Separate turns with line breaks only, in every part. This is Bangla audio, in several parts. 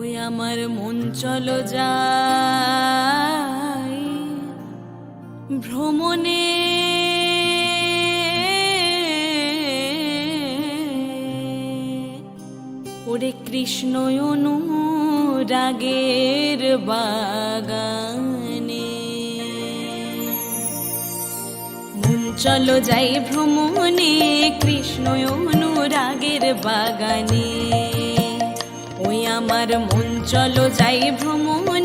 ওই আমার মন চলো যাই। ভ্রমণে ওরে কৃষ্ণ অনুরাগের বাগানে। মন চলো যাই ভ্রমণে কৃষ্ণ অনুরাগের বাগানে। ওই আমার মন চলো যাই ভ্রমণে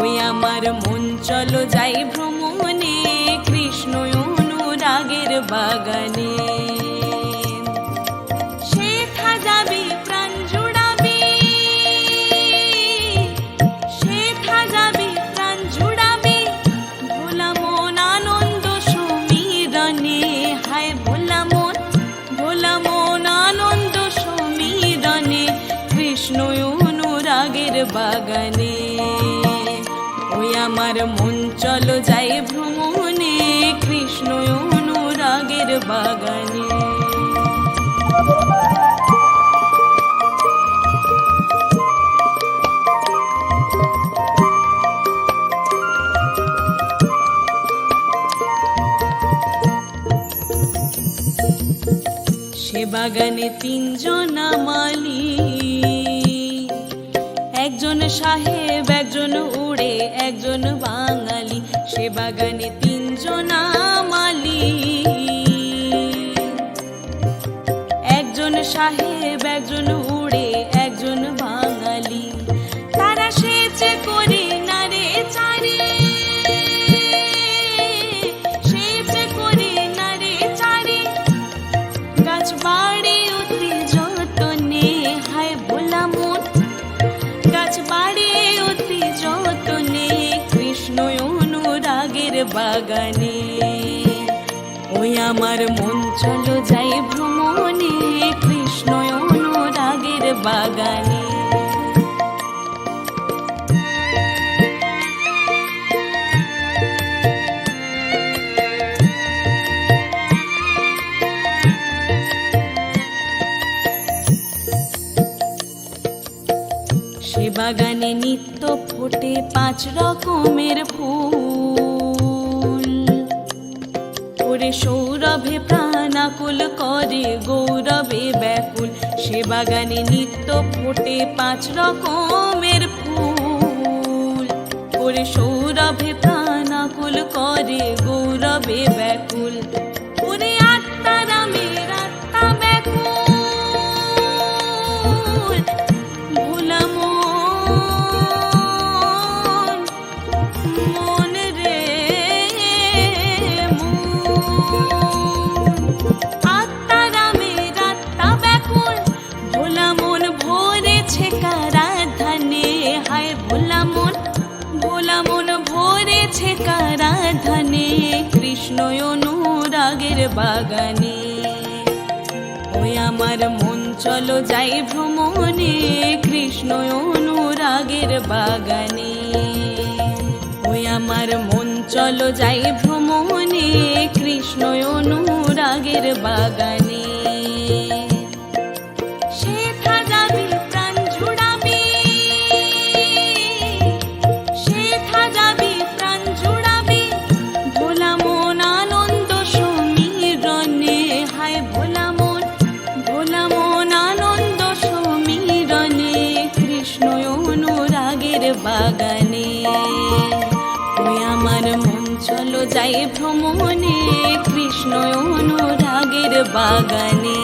ওই আমার মন চলো যাই ভ্রমণে। কৃষ্ণ অনুরাগের বাগানে। বাগানে। ওই আমার মন চলো যাই ভ্রমণে কৃষ্ণ অনুরাগের বাগানে। সে বাগানে তিনজন মালি একজন সাহেব একজন উড়ে একজন বাঙালি। সে বাগানে তিনজন মালি একজন সাহেব একজন উড়ে বাগানে। ওই আমার মন চলো যাই ভ্রমণে, কৃষ্ণ অনুরাগের বাগানে। সে বাগানে নিত্য ফোটে পাঁচ রকমের ফুল। ওরে সৌরভে প্রাণাকুল করে গৌরবে ব্যাকুল। সে বাগানে নিত্য ফোটে পাঁচ রকমের ফুল। করে সৌরভে প্রাণাকুল করে গৌরবে ব্যাকুল। ওই আমার মন, চলো যাই ভ্রমণে কৃষ্ণ অনুরাগের বাগানে। ওই আমার মন, চলো যাই ভ্রমণে কৃষ্ণ অনুরাগের বাগানে। বাগানে। ওই আমার মন চলো যাই ভ্রমণে কৃষ্ণ অনুরাগের বাগানে।